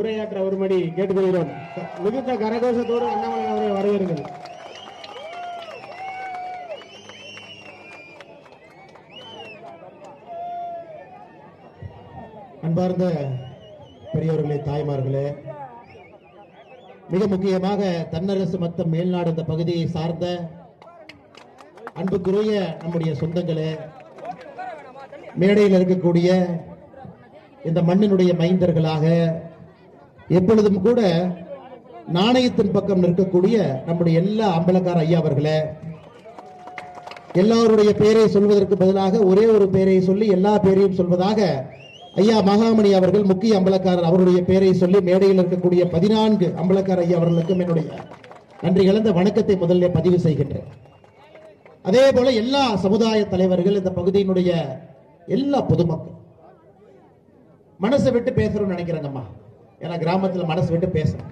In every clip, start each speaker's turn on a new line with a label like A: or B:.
A: உரையாற்ற ஒருமடி கேட்டுக்கொள்கிறோம். மிகுந்த கரகோஷத்தோடு அண்ணாமலை அவரை வரவேறுங்கள்
B: அன்பார்ந்த பெரியவர்களே தாய்மார்களே மிக முக்கியமாக தன்னரசு மத்தம் மேல்நாடு இந்த பகுதியை சார்ந்த அன்புக்குரிய நம்முடைய சொந்தங்களே மேடையில் இருக்கக்கூடிய இந்த மண்ணினுடைய மைந்தர்களாக எப்பொழுதும் கூட நாணயத்தின் பக்கம் நிற்கக்கூடிய நம்முடைய எல்லா அம்பலக்கார ஐயா அவர்களே எல்லாருடைய பெயரை சொல்வதற்கு பதிலாக ஒரே ஒரு பெயரை சொல்லி எல்லா பெயரையும் சொல்வதாக ஐயா மகாமணி அவர்கள் முக்கிய அம்பலக்காரர் அவருடைய பெயரை சொல்லி மேடையில் இருக்கக்கூடிய பதினான்கு அம்பலக்கார ஐயா அவர்களுக்கும் என்னுடைய நன்றி கலந்த வணக்கத்தை முதல்ல பதிவு செய்கின்றேன். அதே போல எல்லா சமுதாய தலைவர்கள் இந்த பகுதியினுடைய எல்லா பொதுமக்கள் மனசை விட்டு பேசுறோம்னு நினைக்கிறேங்கம்மா ஏன்னா கிராமத்தில் மனசு விட்டு பேசணும்.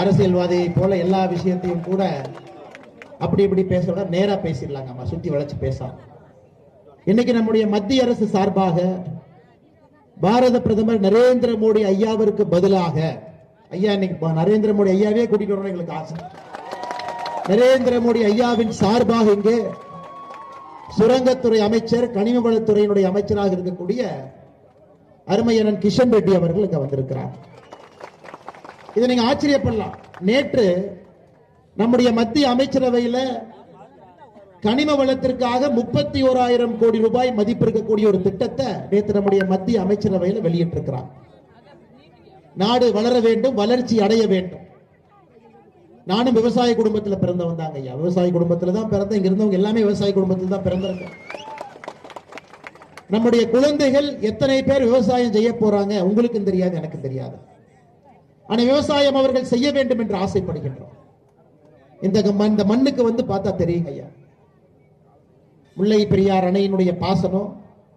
B: அரசியல்வாதியை போல எல்லா விஷயத்தையும் கூட அப்படி இப்படி பேச விட நேராக பேசிடலாங்கம்மா சுற்றி வளைச்சு பேசாம. இன்னைக்கு நம்முடைய மத்திய அரசு சார்பாக பாரத பிரதமர் நரேந்திர மோடி ஐயாவிற்கு பதிலாக ஐயா இன்னைக்கு நரேந்திர மோடி ஐயாவே கூட்டிட்டு வரணும் எங்களுக்கு ஆசை. நரேந்திர மோடி ஐயாவின் சார்பாக இங்கே சுரங்கத்துறை அமைச்சர் கனிம வளத்துறையினுடைய அமைச்சராக இருக்கக்கூடிய அருமையனன் கிஷன் ரெட்டி அவர்கள் இங்க வந்திருக்கிறார். இதை நீங்க ஆச்சரியப்படலாம். நேற்று நம்முடைய மத்திய அமைச்சரவையில கனிம வளத்திற்காக முப்பத்தி ஓராயிரம் கோடி ரூபாய் மதிப்பு இருக்கக்கூடிய ஒரு திட்டத்தை நேற்று நம்முடைய மத்திய அமைச்சரவையில் வெளியிட்டிருக்கிறார். நாடு வளர வேண்டும் வளர்ச்சி அடைய வேண்டும். நானும் விவசாய குடும்பத்துல பிறந்தவன் தாங்க ஐயா விவசாய குடும்பத்துல தான் பிறந்த இங்க இருந்தவங்க எல்லாமே விவசாய குடும்பத்தில் தான் பிறந்திருக்காங்க. நம்முடைய குழந்தைகள் எத்தனை பேர் விவசாயம் செய்ய போறாங்க? உங்களுக்கும் தெரியாது எனக்கு தெரியாது. ஆனா விவசாயம் அவர்கள் செய்ய வேண்டும் என்று ஆசைப்படுகின்றோம். இந்த இந்த மண்ணுக்கு வந்து பார்த்தா தெரியுங்க ஐயா. முல்லை பெரியார் அணையினுடைய பாசனம்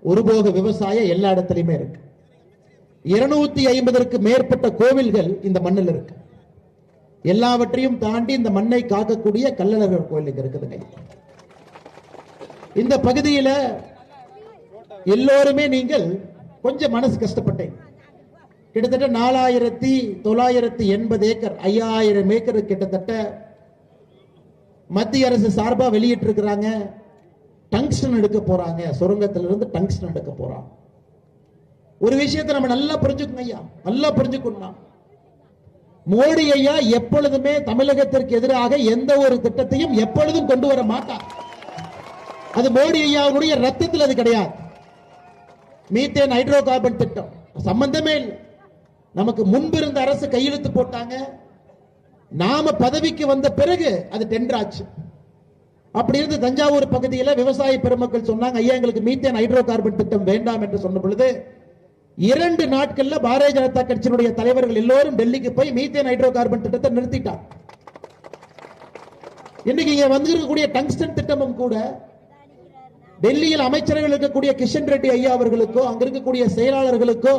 B: ஒருபோக விவசாயம் எல்லா இடத்துலையுமே இருக்கு. இருநூத்தி ஐம்பதற்கு மேற்பட்ட கோவில்கள் இந்த மண்ணில் இருக்கு. எல்லாவற்றையும் தாண்டி இந்த மண்ணை காக்கக்கூடிய கல்லழகர் கோயில் இங்க இருக்குதுங்க இந்த பகுதியில எல்லோருமே நீங்கள் கொஞ்சம் மனசு கஷ்டப்பட்டேன். கிட்டத்தட்ட நாலாயிரத்தி தொள்ளாயிரத்தி எண்பது ஏக்கர் ஐயாயிரம் ஏக்கர் கிட்டத்தட்ட மத்திய அரசு சார்பா வெளியிட்டிருக்கிறாங்க. டங்ஸ்டன் எடுக்க போறாங்க. சுரங்கத்துல இருந்து டங்ஸ்டன் எடுக்க போறாங்க ஒரு விஷயத்தை நம்ம நல்லா புரிஞ்சுக்கணும் ஐயா. நல்லா புரிஞ்சுக்கணும் மோடி ஐயா எப்பொழுதுமே தமிழகத்திற்கு எதிராக எந்த ஒரு திட்டத்தையும் எப்பொழுதும் கொண்டு வர மாட்டார். அது மோடி ஐயாவுடைய ரத்தத்தில் அது கிடையாது. மீத்தேன் ஹைட்ரோ கார்பன் திட்டம். சம்பந்தமே இல்லை. நமக்கு முன்பு இருந்த அரசு கையெழுத்து போட்டாங்க. நாம பதவிக்கு வந்த பிறகு அது டெண்டர் ஆச்சு அப்படி இருந்து தஞ்சாவூர் பகுதியில் விவசாய பெருமக்கள் சொன்னாங்க ஐயா எங்களுக்கு மீத்தேன் ஹைட்ரோ கார்பன் திட்டம் வேண்டாம் என்று சொன்ன பொழுது இரண்டு நாட்கள்ல பாரதிய ஜனதா கட்சியினுடைய தலைவர்கள் எல்லோரும் டெல்லிக்கு போய் மீத்தேன் ஹைட்ரோ கார்பன் திட்டத்தை நிறுத்திட்டார் இன்னைக்கு இங்க வந்திருக்கக்கூடிய டங்ஸ்டன் திட்டமும் கூட டெல்லியில் அமைச்சர்கள் இருக்கக்கூடிய கிஷன் ரெட்டி ஐயா அவர்களுக்கோ அங்க இருக்கக்கூடிய செயலாளர்களுக்கோ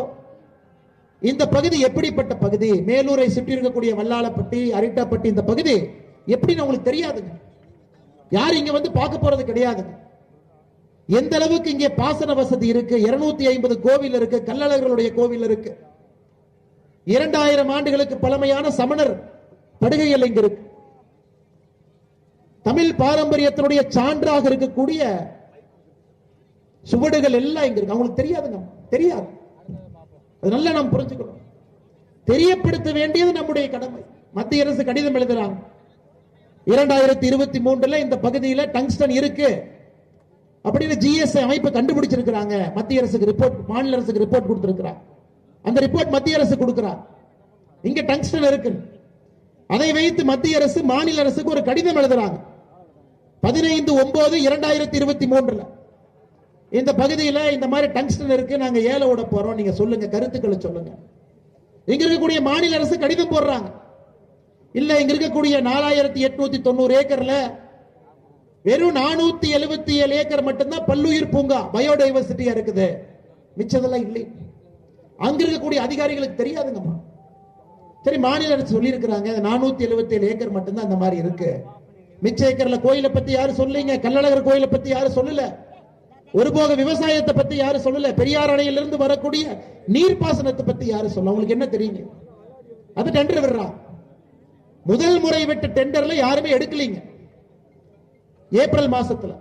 B: இந்த பகுதி எப்படிப்பட்ட பகுதி? மேலூரை சுற்றி இருக்கக்கூடிய வல்லாளப்பட்டி அரிட்டாப்பட்டி இந்த பகுதி எப்படின்னு உங்களுக்கு தெரியாதுங்க. யார் இங்க வந்து பார்க்க போறது கிடையாதுங்க எந்த அளவுக்கு இங்கே பாசன வசதி இருக்கு? இருநூத்தி ஐம்பது கோவில் இருக்கு கல்லழகர்களுடைய கோவில் இருக்கு. இரண்டாயிரம் ஆண்டுகளுக்கு பழமையான சமணர் படுகைகள் இங்க இருக்கு. தமிழ் பாரம்பரியத்தினுடைய சான்றாக இருக்கக்கூடிய சுவடுகள் எல்லாம் இங்க இருக்கு. அவங்களுக்கு தெரியாதுங்க தெரியாது. அது நல்லா நாம் புரிஞ்சுக்கணும். தெரியப்படுத்த வேண்டியது நம்முடைய கடமை. மத்திய அரசு கடிதம் எழுதுறாங்க. இரண்டாயிரத்தி இருபத்தி மூன்றுல இந்த பகுதியில டங்ஸ்டன் இருக்கு. அப்படின்னு ஜிஎஸ்ஐ அமைப்பு கண்டுபிடிச்சிருக்கிறாங்க. மத்திய அரசுக்கு ரிப்போர்ட் மாநில அரசுக்கு ரிப்போர்ட் கொடுத்திருக்கிறார் அந்த ரிப்போர்ட் மத்திய அரசு கொடுக்கிறார் இங்க டங்ஸ்டன் இருக்கு. அதை வைத்து மத்திய அரசு மாநில அரசுக்கு ஒரு கடிதம் எழுதுறாங்க. பதினைந்து ஒன்பது இரண்டாயிரத்தி இருபத்தி மூன்றுல. இந்த பகுதியில் இந்த மாதிரி டங்ஸ்டன் இருக்கு நாங்கள் ஏல விட போகிறோம் நீங்கள் சொல்லுங்க கருத்துக்களை சொல்லுங்க. இங்க இருக்கக்கூடிய மாநில அரசு கடிதம் போடுறாங்க. இல்ல இங்க இருக்கக்கூடிய நாலாயிரத்தி எட்நூத்தி தொண்ணூறு ஏக்கர்ல வெறும் நானூத்தி எழுபத்தி ஏழு ஏக்கர் மட்டும்தான் பல்லுயிர் பூங்கா பயோடைவர்சிட்டியா இருக்குது. மிச்சதெல்லாம் இல்லை. அங்க இருக்கக்கூடிய அதிகாரிகளுக்கு தெரியாதுங்கம்மா. சரி மாநில அரசு சொல்லி இருக்கிறாங்க நானூத்தி எழுபத்தி ஏழு ஏக்கர் மட்டும்தான் அந்த மாதிரி இருக்கு. மிச்ச ஏக்கர்ல கோயிலை பத்தி யாரும் சொல்லீங்க கள்ளழகர் கோயிலை பத்தி யாரும் சொல்லல. ஒருபோக விவசாயத்தை பத்தி யாரும் சொல்லல. பெரியார் அணையிலிருந்து வரக்கூடிய நீர்ப்பாசனத்தை பத்தி யாரும் சொல்ல உங்களுக்கு என்ன தெரியுங்க? அது டெண்டர் விடுறான் முதல் முறை விட்ட டெண்டர்ல யாருமே எடுக்கலீங்க. ஏப்ரல் மாசத்துல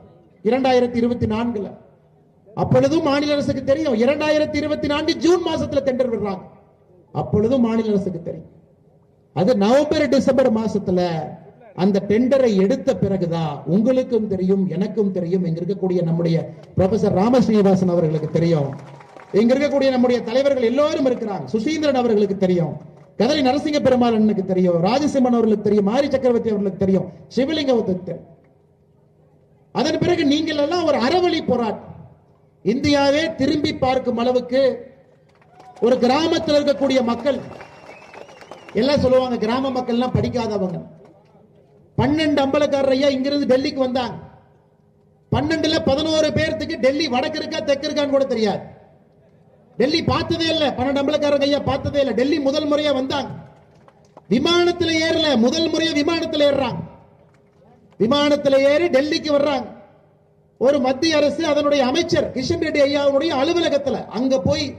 B: இரண்டாயிரத்தி இருபத்தி நான்குல அப்பொழுதும் மாநில அரசுக்கு தெரியும். இரண்டாயிரத்தி இருபத்தி நான்கு ஜூன் மாசத்துல டெண்டர் விடுறாங்க. அப்பொழுதும் மாநில அரசுக்கு தெரியும். அது நவம்பர் டிசம்பர் மாசத்துல அந்த டெண்டரை எடுத்த பிறகுதான் உங்களுக்கும் தெரியும் எனக்கும் தெரியும். இங்க இருக்கக்கூடிய நம்முடைய ப்ரொஃபசர் ராமஸ்ரீனிவாசன் அவர்களுக்கு தெரியும். இங்க இருக்கக்கூடிய நம்முடைய தலைவர்கள் எல்லோரும் இருக்கிறாங்க. சுசீந்திரன் அவர்களுக்கு தெரியும். கதலை நரசிங்க பெருமாள் அண்ணனுக்கு தெரியும். ராஜசிம்மன் அவர்களுக்கு தெரியும். மாரி சக்கரவர்த்தி அவர்களுக்கு தெரியும். சிவலிங்க தெரியும் அதன் பிறகு நீங்கள் எல்லாம் ஒரு அறவழி போராட்டம். இந்தியாவே திரும்பி பார்க்கும் அளவுக்கு ஒரு கிராமத்தில் இருக்கக்கூடிய மக்கள் எல்லாம் சொல்லுவாங்க கிராம மக்கள்லாம் படிக்காதவங்க. பன்னெண்டு அம்பலக்காரர் ஐயா இங்கிருந்து டெல்லிக்கு வந்தாங்க. பன்னெண்டுல பதினோரு பேர்த்துக்கு டெல்லி வடக்கு இருக்கா தெற்கு இருக்கான்னு கூட தெரியாது. டெல்லி பார்த்ததே இல்லை. பன்னெண்டு அம்பலக்காரங்க ஐயா பார்த்ததே இல்லை. டெல்லி முதல் முறையா வந்தாங்க. விமானத்துல ஏறல. முதல் முறையா விமானத்துல ஏறுறாங்க. விமானத்துல ஏறி டெல்லிக்கு வர்றாங்க. ஒரு மத்திய அரசு அதனுடைய அமைச்சர் கிஷன் ரெட்டி ஐயாவுடைய அலுவலகத்துல அங்க போய்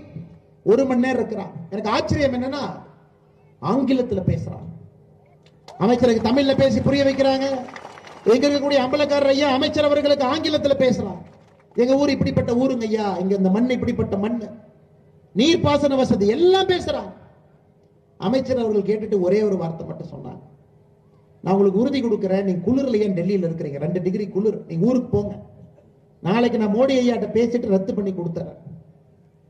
B: ஒரு மணி நேரம் இருக்கிறான் எனக்கு ஆச்சரியம் என்னன்னா ஆங்கிலத்துல பேசுறான் அமைச்சருக்கு தமிழ்ல பேசி புரிய வைக்கிறாங்க. எங்க இருக்கக்கூடிய அம்பலக்காரர் ஐயா அமைச்சர் அவர்களுக்கு ஆங்கிலத்துல பேசுறான் எங்க ஊர் இப்படிப்பட்ட ஊருங்க ஐயா இங்க இந்த மண் இப்படிப்பட்ட மண். நீர்ப்பாசன வசதி எல்லாம் பேசுறாங்க. அமைச்சர் அவர்கள் கேட்டுட்டு ஒரே ஒரு வார்த்தை மட்டும் சொன்னாங்க. நான் உங்களுக்கு உறுதி கொடுக்குறேன் நீங்க குளிர்ல ஏன் டெல்லியில இருக்கிறீங்க? ரெண்டு டிகிரி குளிர். நீங்க ஊருக்கு போங்க. நாளைக்கு நான் மோடி ஐயாட்ட பேசிட்டு ரத்து பண்ணி கொடுத்துறேன்.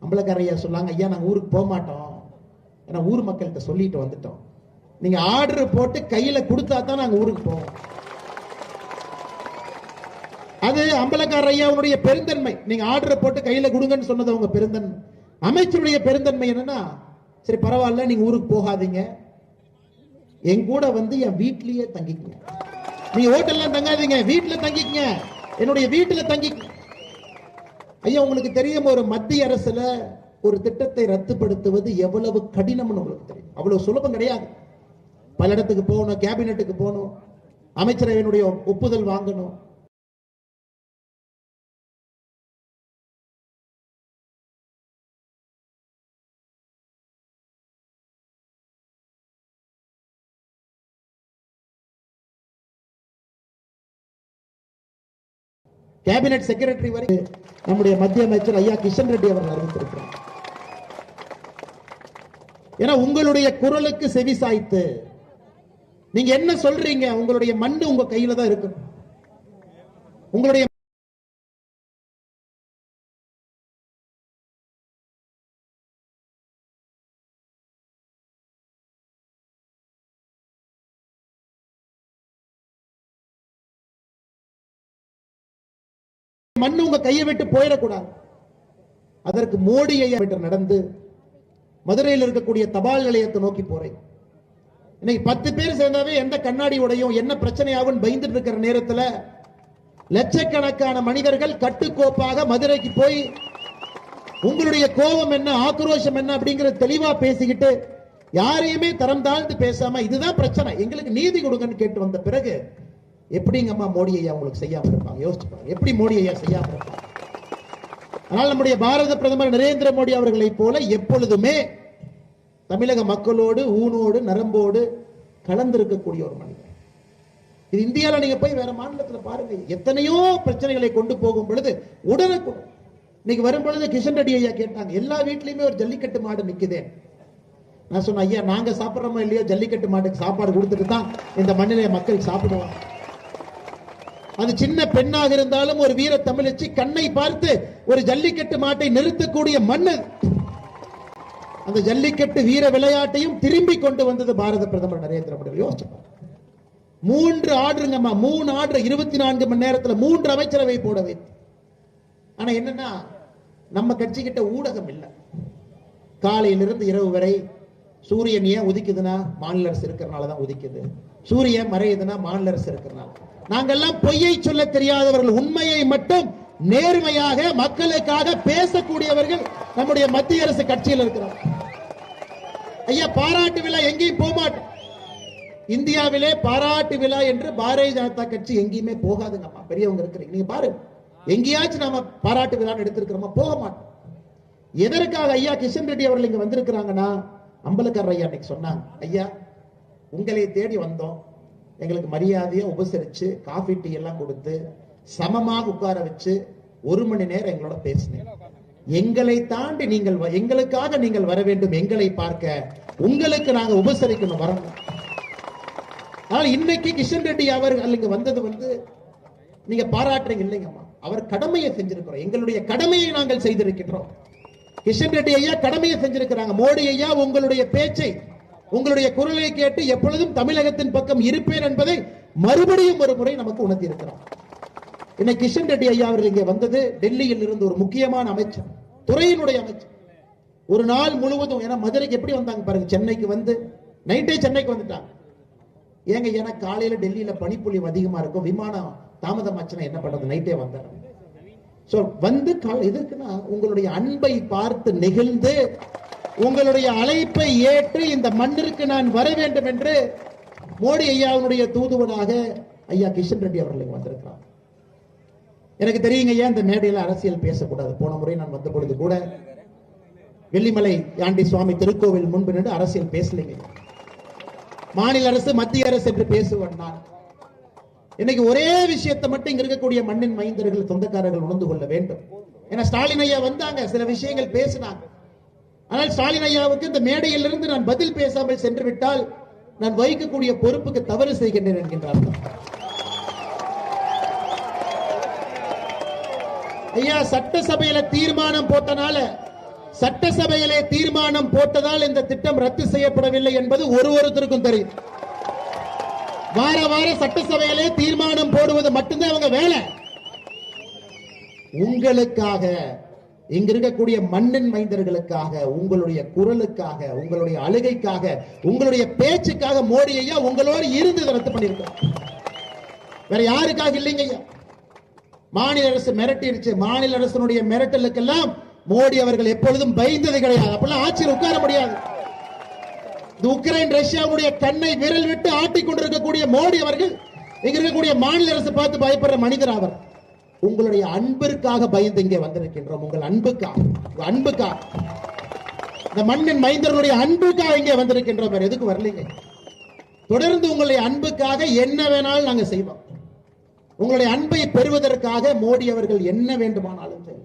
B: அம்பலக்கார ஐயா சொல்லாங்க ஐயா நாங்க ஊருக்கு போக மாட்டோம். ஏன்னா ஊர் மக்கள்கிட்ட சொல்லிட்டு வந்துட்டோம். நீங்க ஆர்டர் போட்டு கையில கொடுத்தா தான் நாங்க ஊருக்கு போவோம். அது அம்பலக்கார ஐயாவுடைய பெருந்தன்மை. நீங்க ஆர்டர் போட்டு கையில கொடுங்கன்னு சொன்னது அவங்க பெருந்தன்மை அமைச்சருடைய பெருந்தன்மை என்னன்னா சரி பரவாயில்ல நீங்க ஊருக்கு போகாதீங்க. என் கூட வந்து என் வீட்லயே தங்கிக்கங்க. நீங்க ஹோட்டல்லாம் தங்காதீங்க வீட்டுல தங்கிக்கங்க. என்னுடைய வீட்டுல தங்கி ஐயா உங்களுக்கு தெரியும் ஒரு மத்திய அரசுல ஒரு திட்டத்தை ரத்துப்படுத்துவது எவ்வளவு கடினம்னு உங்களுக்கு தெரியும். அவ்வளவு சுலபம் கிடையாது. பல இடத்துக்கு போகணும் கேபினெட்டுக்கு போகணும் அமைச்சரவையினுடைய ஒப்புதல் வாங்கணும். கேபினெட் செக்ரட்டரி வரை நம்முடைய மத்திய அமைச்சர் ஐயா கிஷன் ரெட்டி அவர்கள் அறிவித்திருக்கிறார். ஏன்னா உங்களுடைய குரலுக்கு செவி சாய்த்து நீங்க என்ன சொல்றீங்க? உங்களுடைய மண்ணு உங்க கையில தான் இருக்கு உங்களுடைய மண்ணு உங்க கையை விட்டு போயிடக்கூடாது. அதற்கு மோடியை நடந்து மதுரையில் இருக்கக்கூடிய தபால் நிலையத்தை நோக்கி போறேன். இன்னைக்கு பத்து பேர் சேர்ந்தாவே எந்த கண்ணாடி உடையும் என்ன பிரச்சனையாகும் பயந்துட்டு இருக்கிற நேரத்துல லட்சக்கணக்கான மனிதர்கள் கட்டுக்கோப்பாக மதுரைக்கு போய் உங்களுடைய கோபம் என்ன ஆக்ரோஷம் என்ன அப்படிங்கறத தெளிவா பேசிக்கிட்டு யாரையுமே தரம் தாழ்ந்து பேசாம இதுதான் பிரச்சனை எங்களுக்கு நீதி கொடுங்கன்னு கேட்டு வந்த பிறகு எப்படிங்கம்மா மோடி ஐயா உங்களுக்கு செய்யாம இருப்பாங்க? யோசிச்சு எப்படி மோடி ஐயா செய்யாம இருப்பாங்க? ஆனால் நம்முடைய பாரத பிரதமர் நரேந்திர மோடி அவர்களைப் போல எப்பொழுதுமே தமிழக மக்களோடு ஊனோடு நரம்போடு கலந்திருக்கக்கூடிய ஒரு மனிதர் இது இந்தியாவில் நீங்க போய் வேற மாநிலத்தில் பாருங்க எத்தனையோ பிரச்சனைகளை கொண்டு போகும் பொழுது உடனுக்குடன் இன்னைக்கு வரும் பொழுது கிஷன் ரெட்டி ஐயா கேட்டாங்க எல்லா வீட்லயுமே ஒரு ஜல்லிக்கட்டு மாடு நிக்குதே. நான் சொன்னேன் ஐயா நாங்க சாப்பிட்றோமோ இல்லையோ? ஜல்லிக்கட்டு மாட்டுக்கு சாப்பாடு கொடுத்துட்டு தான் இந்த மண்ணிலே மக்கள் சாப்பிடுவாங்க. அது சின்ன பெண்ணாக இருந்தாலும் ஒரு வீர தமிழச்சி கண்ணை பார்த்து ஒரு ஜல்லிக்கட்டு மாட்டை நிறுத்தக்கூடிய மண்ணு. அந்த ஜல்லிக்கட்டு வீர விளையாட்டையும் திரும்பி கொண்டு வந்தது பாரத பிரதமர் நரேந்திர மோடி. யோசிச்சு மூன்று ஆர்டருங்கம்மா மூணு ஆர்டர் இருபத்தி நான்கு மணி நேரத்தில் மூன்று அமைச்சரவை போட வைத்து ஆனா என்னன்னா நம்ம கட்சி கிட்ட ஊடகம் இல்லை. காலையிலிருந்து இரவு வரை சூரியன் ஏன் உதிக்குதுன்னா மாநில அரசு இருக்கிறனால தான் உதிக்குது. சூரியன் மறையுதுன்னா மாநில அரசு இருக்கிறனால. நாங்கெல்லாம் பொய்யை சொல்ல தெரியாதவர்கள். உண்மையை மட்டும் நேர்மையாக மக்களுக்காக பேசக்கூடியவர்கள் நம்முடைய மத்திய அரசு கட்சியில் இருக்கிறார். ஐயா பாராட்டு விழா எங்கேயும் போமாட்டோம் இந்தியாவிலே பாராட்டு விழா என்று பாரதிய ஜனதா கட்சி எங்கேயுமே போகாதுங்கம்மா. பெரியவங்க இருக்கிறீங்க. நீங்க பாருங்க. எங்கேயாச்சும் நாம பாராட்டு விழான்னு எடுத்திருக்கிறோமா? போக மாட்டோம். எதற்காக ஐயா கிஷன் ரெட்டி அவர்கள் இங்க வந்திருக்கிறாங்கன்னா அம்பலக்காரர் ஐயா அன்னைக்கு சொன்னாங்க ஐயா உங்களை தேடி வந்தோம். எங்களுக்கு மரியாதையை உபசரிச்சு காஃபி டீ எல்லாம் கொடுத்து சமமாக உட்கார வச்சு ஒரு மணி நேரம் எங்களோட பேசினேன். எங்களை தாண்டி நீங்கள் வ- எங்களுக்காக நீங்கள் வர வேண்டும் எங்களை பார்க்க. உங்களுக்கு நாங்க உபசரிக்கணும் வரணும். ஆனால் இன்னைக்கு கிஷன் ரெட்டி அவர்கள் இங்க வந்தது வந்து நீங்க பாராட்டுறீங்க இல்லைங்கம்மா அவர் கடமையை செஞ்சிருக்கிறோம். எங்களுடைய கடமையை நாங்கள் செய்திருக்கின்றோம். கிஷன் ரெட்டி ஐயா கடமையை செஞ்சிருக்கிறாங்க. மோடி ஐயா உங்களுடைய பேச்சை உங்களுடைய குரலை கேட்டு எப்பொழுதும் தமிழகத்தின் பக்கம் இருப்பேன் என்பதை மறுபடியும் ஒரு முறை நமக்கு உணர்த்தி இருக்கிறோம் இன்னைக்கு கிஷன் ரெட்டி ஐயா அவர்கள் இங்கே வந்தது டெல்லியில் இருந்து ஒரு முக்கியமான அமைச்சர் துறையினுடைய அமைச்சர். ஒரு நாள் முழுவதும் ஏன்னா மதுரைக்கு எப்படி வந்தாங்க பாருங்க சென்னைக்கு வந்து நைட்டே சென்னைக்கு வந்துட்டாங்க. ஏங்க ஏன்னா காலையில டெல்லியில பனிப்பொழிவு அதிகமா இருக்கும் விமானம் தாமதமாச்சுன்னா என்ன பண்றது நைட்டே வந்தார் சோ வந்து கால் எதுக்குன்னா உங்களுடைய அன்பை பார்த்து நெகிழ்ந்து உங்களுடைய அழைப்பை ஏற்று இந்த மண்ணிற்கு நான் வர வேண்டும் என்று மோடி ஐயாவுடைய தூதுவனாக ஐயா கிஷன் ரெட்டி அவர்கள் வந்திருக்கிறார். எனக்கு தெரியுங்க ஏன் இந்த மேடையில் அரசியல் பேசக்கூடாது? போன முறை நான் வந்த பொழுது கூட வெள்ளிமலை யாண்டி சுவாமி திருக்கோவில் முன்பு நின்று அரசியல் பேசலைங்க. மாநில அரசு மத்திய அரசு என்று பேசுவேன் நான் இன்னைக்கு ஒரே விஷயத்தை மட்டும் இங்க இருக்கக்கூடிய மண்ணின் மைந்தர்கள் சொந்தக்காரர்கள் உணர்ந்து கொள்ள வேண்டும். ஏன்னா ஸ்டாலின் ஐயா வந்தாங்க சில விஷயங்கள் பேசினாங்க. ஆனால் ஸ்டாலின் ஐயாவுக்கு இந்த மேடையிலிருந்து நான் பதில் பேசாமல் சென்று விட்டால் நான் வகிக்கக்கூடிய பொறுப்புக்கு தவறு செய்கின்றேன் என்கின்றார்கள். ஐயா சட்டசபையில தீர்மானம் போட்டனால சட்டசபையிலே தீர்மானம் போட்டதால் இந்த திட்டம் ரத்து செய்யப்படவில்லை என்பது ஒரு ஒருத்தருக்கும் தெரியும். வார வார சட்டசபையிலே தீர்மானம் போடுவது மட்டும்தான் அவங்க வேலை. உங்களுக்காக இங்க இருக்கக்கூடிய மண்ணின் மைந்தர்களுக்காக உங்களுடைய குரலுக்காக உங்களுடைய அழுகைக்காக உங்களுடைய பேச்சுக்காக மோடி ஐயா உங்களோடு இருந்து இதை ரத்து பண்ணியிருக்கோம் வேற யாருக்காக இல்லைங்க ஐயா? மாநில அரசு மிரட்டிருச்சு. மாநில அரசனுடைய மிரட்டலுக்கெல்லாம் மோடி அவர்கள் எப்பொழுதும் பயந்தது கிடையாது. அப்பெல்லாம் ஆட்சியில் உட்கார முடியாது. இந்த உக்ரைன் ரஷ்யாவுடைய கண்ணை விரல் விட்டு ஆட்டிக் கொண்டிருக்கக்கூடிய மோடி அவர்கள் இங்க இருக்கக்கூடிய மாநில அரசு பார்த்து பயப்படுற மனிதர் அவர். உங்களுடைய அன்பிற்காக பயந்து இங்கே வந்திருக்கின்றோம். உங்கள் அன்புக்காக அன்புக்கா அன்புக்காக. இந்த மண்ணின் மைந்தர்களுடைய அன்புக்காக இங்கே வந்திருக்கின்றோம். எதுக்கு வரலைங்க. தொடர்ந்து உங்களுடைய அன்புக்காக என்ன வேணாலும் நாங்க செய்வோம். உங்களுடைய அன்பை பெறுவதற்காக மோடி அவர்கள் என்ன வேண்டுமானாலும் சரி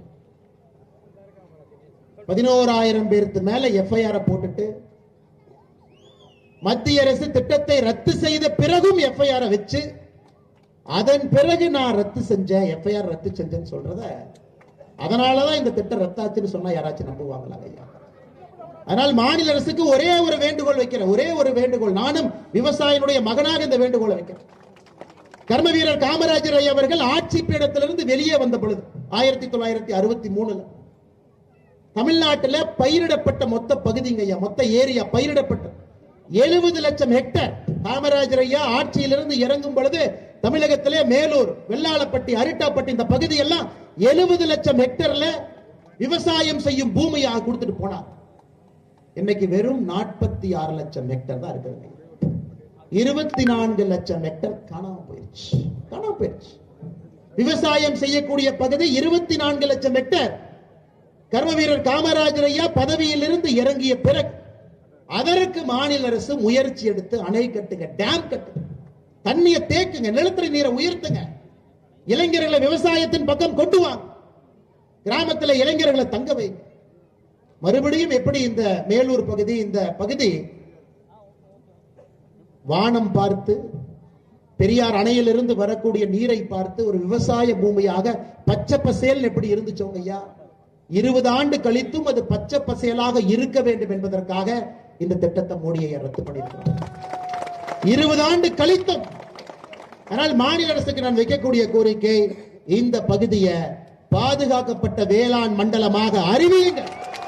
B: பதினோராயிரம் பேருக்கு மேல எஃப்ஐஆர் போட்டுட்டு மத்திய அரசு திட்டத்தை ரத்து செய்த பிறகும் எஃப்ஐஆர் வச்சு அதன் பிறகு நான் ரத்து செஞ்சேன் எஃப்ஐஆர் ரத்து செஞ்சேன்னு சொல்றத அதனாலதான் இந்த திட்டம் ரத்தாச்சுன்னு சொன்னா யாராச்சும் நம்புவாங்களா ஐயா அதனால் மாநில அரசுக்கு ஒரே ஒரு வேண்டுகோள் வைக்கிறேன் ஒரே ஒரு வேண்டுகோள். நானும் விவசாயினுடைய மகனாக இந்த வேண்டுகோளை வைக்கிறேன். கர்ம வீரர் காமராஜர் ஐயா அவர்கள் ஆட்சி பீடத்திலிருந்து வெளியே வந்த பொழுது ஆயிரத்தி தொள்ளாயிரத்தி அறுபத்தி மூணுல தமிழ்நாட்டுல பயிரிடப்பட்ட மொத்த பகுதிங்க ஐயா மொத்த ஏரியா பயிரிடப்பட்ட எழுபது லட்சம் ஹெக்டேர் காமராஜர் ஐயா ஆட்சியிலிருந்து இறங்கும் பொழுது தமிழகத்திலே மேலூர் வெள்ளாளப்பட்டி அரிட்டாப்பட்டி இந்த பகுதி எல்லாம் எழுபது லட்சம் ஹெக்டர்ல விவசாயம் செய்யும் பூமியாக கொடுத்துட்டு போனார் இன்னைக்கு வெறும் நாற்பத்தி ஆறு லட்சம் ஹெக்டர் தான் இருக்கிறது இருபத்தி நான்கு லட்சம் ஹெக்டர் காணாம போயிருச்சு. காணாம போயிருச்சு. விவசாயம் செய்யக்கூடிய பகுதி இருபத்தி நான்கு லட்சம் ஹெக்டர் கர்ம வீரர் காமராஜர் ஐயா பதவியிலிருந்து இறங்கிய பிறகு அதற்கு மாநில அரசு முயற்சி எடுத்து அணை கட்டுங்க டேம் கட்டுங்க. தண்ணியை தேக்குங்க நிலத்தடி நீரை உயர்த்துங்க. இளைஞர்களை விவசாயத்தின் பக்கம் கொண்டு வாங்க. கிராமத்தில் இளைஞர்களை தங்க வைங்க. மறுபடியும் எப்படி இந்த மேலூர் பகுதி இந்த பகுதி வானம் பார்த்து பெரியார் அணையிலிருந்து வரக்கூடிய நீரை பார்த்து ஒரு விவசாய பூமியாக பச்சை பசேல் எப்படி இருந்துச்சோங்க ஐயா? இருபது ஆண்டு கழித்தும் அது பச்சை பசேலாக இருக்க வேண்டும் என்பதற்காக இந்த திட்டத்தை மோடியை ரத்து பண்ணியிருக்கிறார். இருபது ஆண்டு கழித்தும் ஆனால் மாநில அரசுக்கு நான் வைக்கக்கூடிய கோரிக்கை இந்த பகுதியை பாதுகாக்கப்பட்ட வேளாண் மண்டலமாக அறிவியுங்க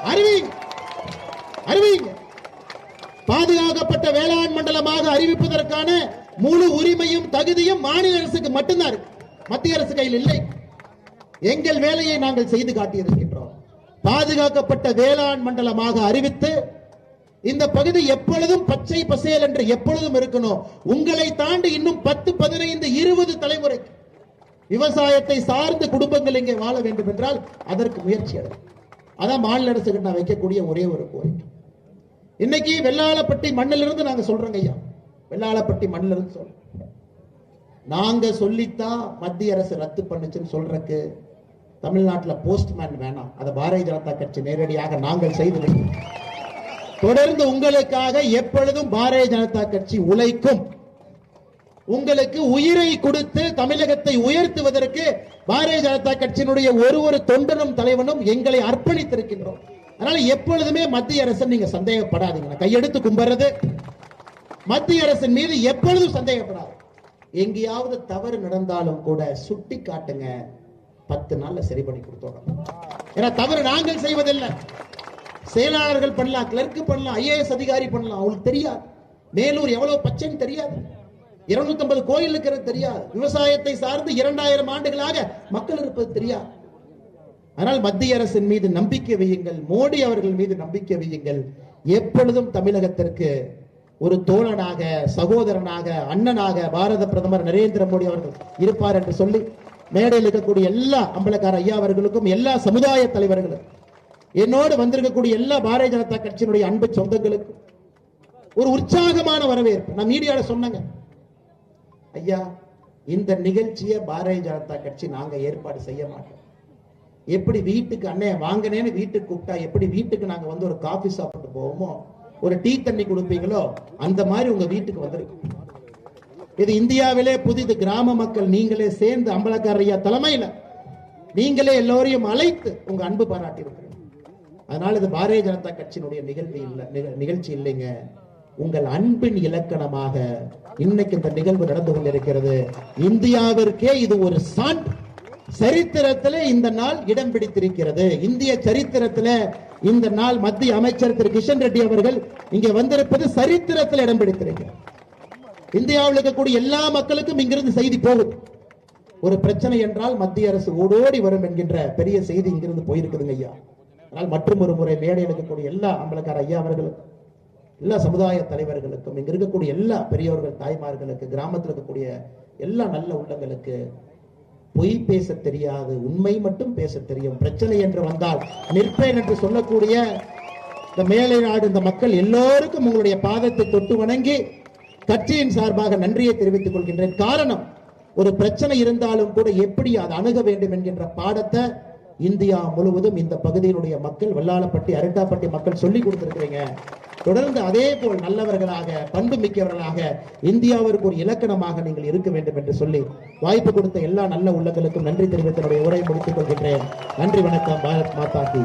B: அறிவியுங்க அறிவியுங்க பாதுகாக்கப்பட்ட வேளாண் மண்டலமாக அறிவிப்பதற்கான முழு உரிமையும் தகுதியும் மாநில அரசுக்கு மட்டும்தான் இருக்கு. மத்திய அரசு கையில் இல்லை. எங்கள் வேலையை நாங்கள் செய்து காட்டியிருக்கின்றோம். பாதுகாக்கப்பட்ட வேளாண் மண்டலமாக அறிவித்து இந்த பகுதி எப்பொழுதும் பச்சை பசேல் என்று எப்பொழுதும் இருக்கணும். உங்களை தாண்டி இன்னும் பத்து பதினைந்து இருபது தலைமுறைக்கு விவசாயத்தை சார்ந்த குடும்பங்கள் இங்கே வாழ வேண்டும் என்றால் அதற்கு முயற்சி எடுக்கும் அதான் மாநில அரசுக்கு நான் வைக்கக்கூடிய ஒரே ஒரு கோரிக்கை. இன்னைக்கு வெள்ளாளப்பட்டி மண்ணிலிருந்து நாங்க சொல்றோங்க ஐயா. வெள்ளாளப்பட்டி மண்ணிலிருந்து சொல்றோம். நாங்க சொல்லித்தான் மத்திய அரசு ரத்து பண்ணுச்சுன்னு சொல்றதுக்கு தமிழ்நாட்டுல போஸ்ட்மேன் வேணாம். அதை பாரதிய ஜனதா கட்சி நேரடியாக நாங்கள் செய்து தொடர்ந்து உங்களுக்காக எப்பொழுதும் பாரதிய ஜனதா கட்சி உழைக்கும். உங்களுக்கு உயிரை கொடுத்து தமிழகத்தை உயர்த்துவதற்கு பாரதிய ஜனதா கட்சியினுடைய ஒரு ஒரு தொண்டனும் தலைவனும் எங்களை அர்ப்பணித்திருக்கின்றோம். அதனால எப்பொழுதுமே மத்திய அரசு நீங்க சந்தேகப்படாதீங்க. கையெடுத்து கும்பிடுறது மத்திய அரசின் மீது எப்பொழுதும் சந்தேகப்படாது. எங்கேயாவது தவறு நடந்தாலும் கூட சுட்டி காட்டுங்க. பத்து நாள்ல சரி பண்ணி கொடுத்தோம். ஏன்னா தவறு நாங்கள் செய்வதில்லை. செயலாளர்கள் பண்ணலாம் கிளர்க் பண்ணலாம் ஐஏஎஸ் அதிகாரி பண்ணலாம். அவங்களுக்கு தெரியாது. மேலூர் எவ்வளவு பச்சைன்னு தெரியாது. 250 கோயில் இருக்கிறது தெரியாது. விவசாயத்தை சார்ந்து இரண்டாயிரம் ஆண்டுகளாக மக்கள் இருப்பது தெரியாது. ஆனால் மத்திய அரசின் மீது நம்பிக்கை வையுங்கள். மோடி அவர்கள் மீது நம்பிக்கை வையுங்கள். எப்பொழுதும் தமிழகத்திற்கு ஒரு தோழனாக சகோதரனாக அண்ணனாக பாரத பிரதமர் நரேந்திர மோடி அவர்கள் இருப்பார் என்று சொல்லி மேடையில் இருக்கக்கூடிய எல்லா அம்பலக்கார ஐயா அவர்களுக்கும் எல்லா சமுதாய தலைவர்களுக்கும் என்னோடு வந்திருக்கக்கூடிய எல்லா பாரதிய ஜனதா கட்சியினுடைய அன்பு சொந்தங்களுக்கும் ஒரு உற்சாகமான வரவேற்பு. நான் மீடியால சொன்னேங்க. ஐயா இந்த நிகழ்ச்சியை பாரதிய ஜனதா கட்சி நாங்க ஏற்பாடு செய்ய மாட்டோம். எப்படி வீட்டுக்கு அண்ணே வாங்கினேன்னு வீட்டுக்கு கூப்பிட்டா எப்படி வீட்டுக்கு நாங்க வந்து ஒரு காஃபி சாப்பிட்டு போவோமோ? ஒரு டீ தண்ணி கொடுப்பீங்களோ? அந்த மாதிரி உங்க வீட்டுக்கு வந்திருக்கு. இது இந்தியாவிலே புதிது கிராம மக்கள் நீங்களே சேர்ந்து அம்பலக்காரையா தலைமையில நீங்களே எல்லோரையும் அழைத்து உங்க அன்பு பாராட்டி அதனால இது பாரதிய ஜனதா கட்சியினுடைய நிகழ்வு இல்லை நிகழ்ச்சி இல்லைங்க. உங்கள் அன்பின் இலக்கணமாக இன்னைக்கு இந்த நிகழ்வு நடந்து கொண்டிருக்கிறது. இந்தியாவிற்கே இது ஒரு சான்று. சரித்திரத்தில் இந்த நாள் இடம் பிடித்திருக்கிறது. இந்திய சரித்திரத்தில் இந்த நாள் மத்திய அமைச்சர் திரு கிஷன் ரெட்டி அவர்கள் இங்கே வந்திருப்பது சரித்திரத்தில் இடம் பிடித்திருக்கிறது. இந்தியாவில் இருக்கக்கூடிய எல்லா மக்களுக்கும் இங்கிருந்து செய்தி போகுது. ஒரு பிரச்சனை என்றால் மத்திய அரசு ஓடோடி வரும் என்கின்ற பெரிய செய்தி இங்கிருந்து போயிருக்குதுங்க ஐயா. ஆனால் மற்றும் ஒரு முறை மேடையில் இருக்கக்கூடிய எல்லா அம்பலக்கார ஐயா அவர்களுக்கும் எல்லா சமுதாய தலைவர்களுக்கும் இங்க இருக்கக்கூடிய எல்லா பெரியவர்கள் தாய்மார்களுக்கு கிராமத்தில் இருக்கக்கூடிய எல்லா நல்ல உள்ளங்களுக்கு பொய் பேச தெரியாது உண்மை மட்டும் பேச தெரியும். பிரச்சனை என்று வந்தால் நிற்பேன் என்று சொல்லக்கூடிய இந்த மேலை நாடு இந்த மக்கள் எல்லோருக்கும் உங்களுடைய பாதத்தை தொட்டு வணங்கி கட்சியின் சார்பாக நன்றியை தெரிவித்துக் கொள்கின்றேன். காரணம் ஒரு பிரச்சனை இருந்தாலும் கூட எப்படி அதை அணுக வேண்டும் என்கின்ற பாடத்தை இந்தியா முழுவதும் இந்த பகுதியினுடைய மக்கள் வெள்ளாளப்பட்டி அரட்டாப்பட்டி மக்கள் சொல்லி கொடுத்திருக்கிறீங்க. தொடர்ந்து அதே போல் நல்லவர்களாக பண்பு மிக்கவர்களாக இந்தியாவிற்கு ஒரு இலக்கணமாக நீங்கள் இருக்க வேண்டும் என்று சொல்லி வாய்ப்பு கொடுத்த எல்லா நல்ல உள்ளங்களுக்கும் நன்றி தெரிவித்தனுடைய உரையை முடித்துக் கொள்கின்றேன். நன்றி வணக்கம். பாரத் மாதா கி